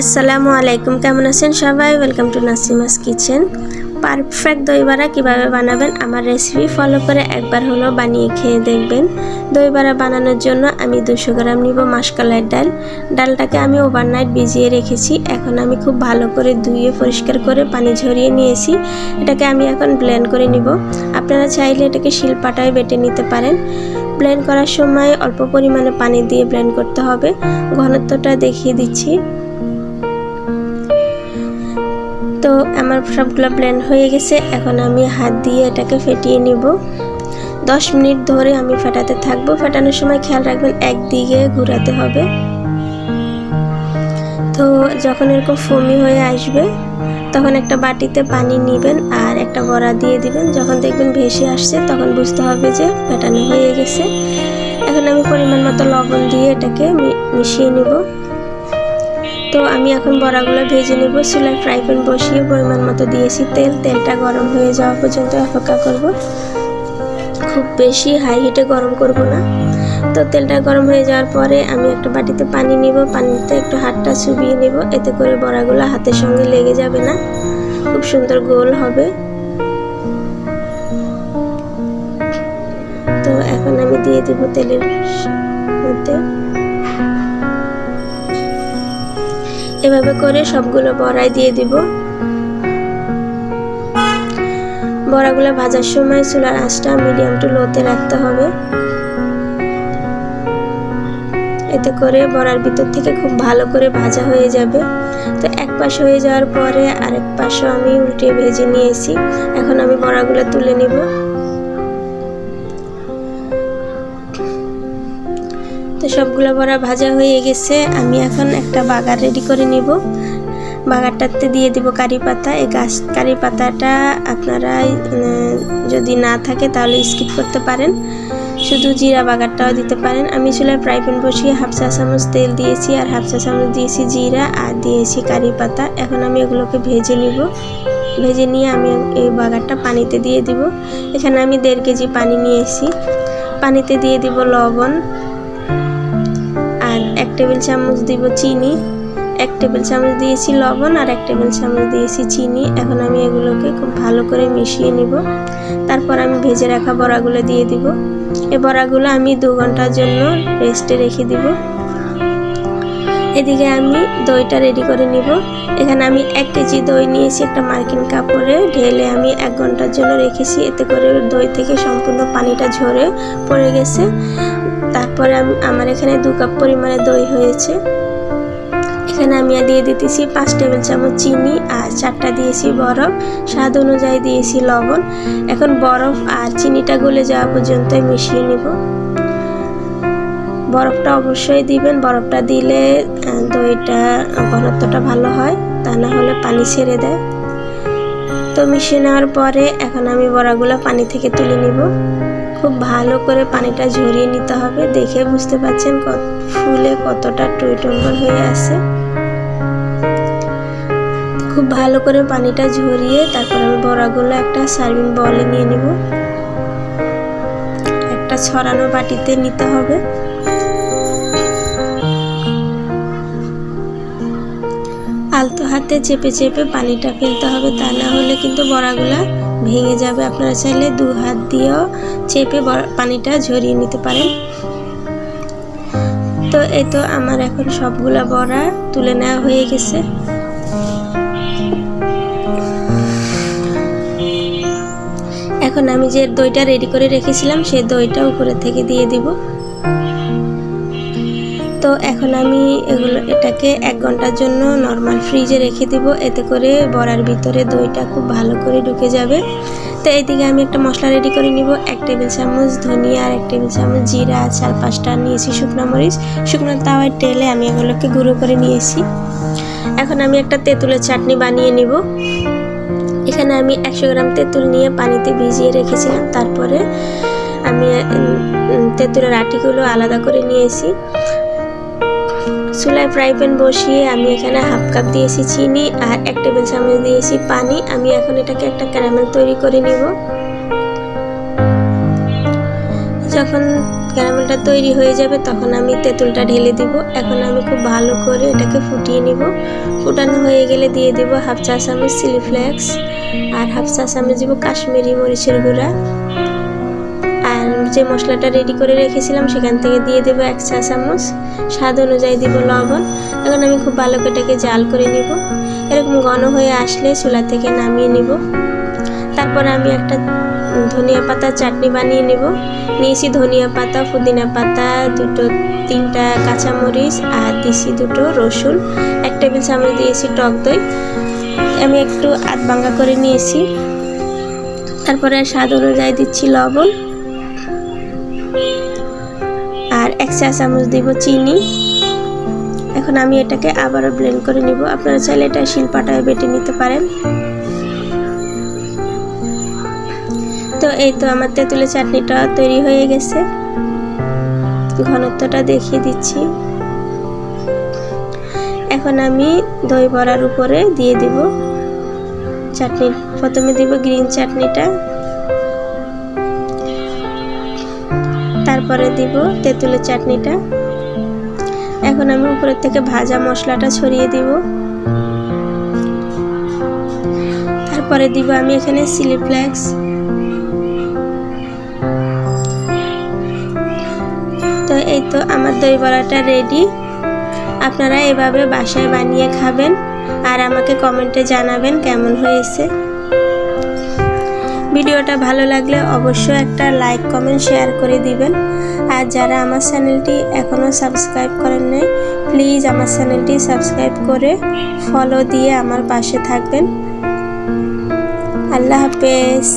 আসসালামু আলাইকুম, কেমন আছেন সবাই? Welcome to Nasima's kitchen perfect দই বড়া কীভাবে বানাবেন? আমার রেসিপি ফলো করে একবার হলো বানিয়ে খেয়ে দেখবেন। দই বড়া বানানোর জন্য আমি দুশো গ্রাম নিব মাসকালাই ডাল। ডালটাকে আমি ওভারনাইট ভিজিয়ে রেখেছি। এখন আমি খুব ভালো করে ধুয়ে পরিষ্কার করে পানি ঝরিয়ে নিয়েছি। এটাকে আমি এখন ব্লেন্ড করে নিব। আপনারা চাইলে এটাকে শিলপাটায় বেটে নিতে পারেন। ব্লেন্ড করার সময় অল্প পরিমাণে পানি দিয়ে ব্লেন্ড করতে হবে। ঘনত্বটা দেখিয়ে দিচ্ছি। তো আমার সবগুলো ব্লেন্ড হয়ে গেছে। এখন আমি হাত দিয়ে এটাকে ফেটিয়ে নিব। দশ মিনিট ধরে আমি ফেটাতে থাকব। ফেটানোর সময় খেয়াল রাখবেন, একদিকে ঘুরাতে হবে। তো যখন এরকম ফমি হয়ে আসবে, তখন একটা বাটিতে পানি নেবেন আর একটা বড়া দিয়ে দিবেন। যখন দেখবেন ভেসে আসছে, তখন বুঝতে হবে যে ফেটানো হয়ে গেছে। এখন আমি পরিমাণ মতো লবণ দিয়ে এটাকে মিশিয়ে নিব। তো আমি এখন বড়াগুলো ভেজে নেব। চুলায় ফ্রাই প্যান বসিয়ে পরিমাণ মতো দিয়েছি তেল। তেলটা গরম হয়ে যাওয়া পর্যন্ত অপেক্ষা করব। খুব বেশি হাই হিটে গরম করব না। তো তেলটা গরম হয়ে যাওয়ার পরে আমি একটা বাটিতে পানি নিব। পানিতে একটু হাতটা চুবিয়ে নেব। এতে করে বড়াগুলো হাতের সঙ্গে লেগে যাবে না। খুব সুন্দর গোল হবে। তো এখন আমি দিয়ে দিব তেলের মধ্যে। এভাবে করে সবগুলো বড়াই দিয়ে দিব। বড়াগুলো ভাজার সময় চুলার আঁচটা মিডিয়াম টু লোতে রাখতে হবে। এতে করে বড়ার ভিতর থেকে খুব ভালো করে ভাজা হয়ে যাবে। তো এক পাশ হয়ে যাওয়ার পরে আরেক পাশও আমি উল্টে ভেজে নিয়েছি। এখন আমি বড়াগুলো তুলে নিব। সবগুলো বড়া ভাজা হয়ে গেছে, আমি এখন একটা বাগার রেডি করে নিব। বাগারটাতে দিয়ে দিব কারি পাতা। এই গাছ, কারি পাতাটা আপনারা যদি না থাকে তাহলে স্কিপ করতে পারেন। শুধু জিরা বাগারটাও দিতে পারেন। আমি চুলায় ফ্রাই প্যান বসিয়ে হাফ চা চামচ তেল দিয়েছি আর হাফ চা চামচ দিয়েছি জিরা আর দিয়েছি কারি পাতা। এখন আমি এগুলোকে ভেজে নিব। ভেজে নিয়ে আমি এই বাগারটা পানিতে দিয়ে দিব। এখানে আমি দেড় কেজি পানি নিয়েছি। পানিতে দিয়ে দিব লবণ। টেবিল চামচ দিব চিনি, এক টেবিল চামচ দিয়েছি লবণ আর এক টেবিল চামচ দিয়েছি চিনি। এখন আমি এগুলোকে খুব ভালো করে মিশিয়ে নিব। তারপর আমি ভেজে রাখা বড়াগুলো দিয়ে দিব। এই বড়াগুলো আমি দু ঘণ্টার জন্য রেস্টে রেখে দিব। এদিকে আমি দইটা রেডি করে নিব। এখানে আমি এক কেজি দই নিয়েছি একটা মার্কিন কাপড়ে। ঢেলে আমি এক ঘণ্টার জন্য রেখেছি। এতে করে দই থেকে সম্পূর্ণ পানিটা ঝরে পড়ে গেছে। তারপরে আমি আমার এখানে দু কাপ পরিমাণে দই হয়েছে। এখানে আমি দিয়ে দিতেছি পাঁচ টেবিল চামচ চিনি আর চারটা দিয়েছি বরফ। স্বাদ অনুযায়ী দিয়েছি লবণ। এখন বরফ আর চিনিটা গলে যাওয়া পর্যন্ত মিশিয়ে নিব। বরফটা অবশ্যই দিবেন। বরফটা দিলে দইটা ঘনত্বটা ভালো হয়। তা না হলে পানি ছেড়ে দেয়। তো মিশিয়ে নেওয়ার পরে এখন আমি বড়াগুলো পানি থেকে তুলে নিব। খুব ভালো করে পানিটা ঝরিয়ে নিতে হবে। দেখে বুঝতে পারছেন ফুলে কতটা টইটম্বর হয়ে আছে। খুব ভালো করে পানিটা ঝরিয়ে তারপর আমি বড়াগুলো একটা সার্ভিং বলে নিয়ে নিব। একটা ছড়ানো বাটিতে নিতে হবে। আলতো হাতে চেপে চেপে পানিটা ফেলতে হবে। তা না হলে কিন্তু বড়াগুলা ভেঙে যাবে। আপনারা চাইলে দু হাত দিয়েও চেপে পানিটা ঝরিয়ে নিতে পারেন। তো এই তো আমার এখন সবগুলা বড়া তুলে নেওয়া হয়ে গেছে। এখন আমি যে দইটা রেডি করে রেখেছিলাম সেই দইটা উপরে থেকে দিয়ে দিব। তো এখন আমি এগুলো, এটাকে এক ঘণ্টার জন্য নর্মাল ফ্রিজে রেখে দিব। এতে করে বড়ার ভিতরে দইটা খুব ভালো করে ঢুকে যাবে। তো এইদিকে আমি একটা মশলা রেডি করে নিব। এক টেবিল চামচ ধনিয়া আর এক টেবিল চামচ জিরা, চার পাঁচটা নিয়েছি শুকনো মরিচ। শুকনো তাওয়ায় তেলে আমি এগুলোকে গুঁড়ো করে নিয়েছি। এখন আমি একটা তেঁতুলের চাটনি বানিয়ে নিব। এখানে আমি একশো গ্রাম তেঁতুল নিয়ে পানিতে ভিজিয়ে রেখেছিলাম। তারপরে আমি তেঁতুলের আটিগুলো আলাদা করে নিয়েছি। চুলায় ফ্রাই প্যান বসিয়ে আমি এখানে হাফ কাপ দিয়েছি চিনি আর এক টেবিল চামচ দিয়েছি পানি। আমি এখন এটাকে একটা ক্যারামেল তৈরি করে নিব। যখন ক্যারামেলটা তৈরি হয়ে যাবে তখন আমি তেঁতুলটা ঢেলে দিব। এখন আমি খুব ভালো করে এটাকে ফুটিয়ে নিব। ফুটানো হয়ে গেলে দিয়ে দিব হাফ চা চামচ চিলি ফ্লেক্স আর হাফ চা চামচ দিব কাশ্মীরি মরিচের গুঁড়া। যে মশলাটা রেডি করে রেখেছিলাম, সেখান থেকে দিয়ে দেবো এক চা চামচ। স্বাদ অনুযায়ী দিব লবণ। এখন আমি খুব ভালো এটাকে জাল করে নিব। এরকম ঘন হয়ে আসলে চুলা থেকে নামিয়ে নিব। তারপর আমি একটা ধনিয়া পাতা চাটনি বানিয়ে নেব। নিয়েছি ধনিয়া পাতা, পুদিনা পাতা, দুটো, তিনটা কাঁচামরিচ আর দিয়েছি দুটো রসুন। এক টেবিল চামচ দিয়েছি টক দই। আমি একটু আধ ভাঙ্গা করে নিয়েছি। তারপরে স্বাদ অনুযায়ী দিচ্ছি লবণ। আর এক চা চামচ দিব চিনি। এখন আমি এটাকে আবারও ব্লেন্ড করে নিব। আপনারা চাইলে এটা শিলপাটায় বেটে নিতে পারেন। তো এই তো আমার তেঁতুলের চাটনিটা তৈরি হয়ে গেছে। ঘনত্বটা দেখিয়ে দিচ্ছি। এখন আমি দই বড়ার উপরে দিয়ে দিব। চাটনি প্রথমে দিব গ্রিন চাটনিটা। তারপরে দিব তেঁতুলের চাটনিটা। এখন আমি উপরের থেকে ভাজা মশলাটা ছড়িয়ে দিব। তারপরে দিব আমি এখানে চিলি ফ্লেক্স। তো এই তো আমার দই বড়াটা রেডি আপনারা এভাবে বাসায় বানিয়ে খাবেন আর আমাকে কমেন্টে জানাবেন কেমন হয়েছে। ভিডিওটা ভালো লাগলে অবশ্যই একটা লাইক, কমেন্ট, শেয়ার করে দিবেন। আর যারা আমার চ্যানেলটি এখনও সাবস্ক্রাইব করেন নাই, প্লিজ আমার চ্যানেলটি সাবস্ক্রাইব করে ফলো দিয়ে আমার পাশে থাকবেন। আল্লাহ হাফেজ।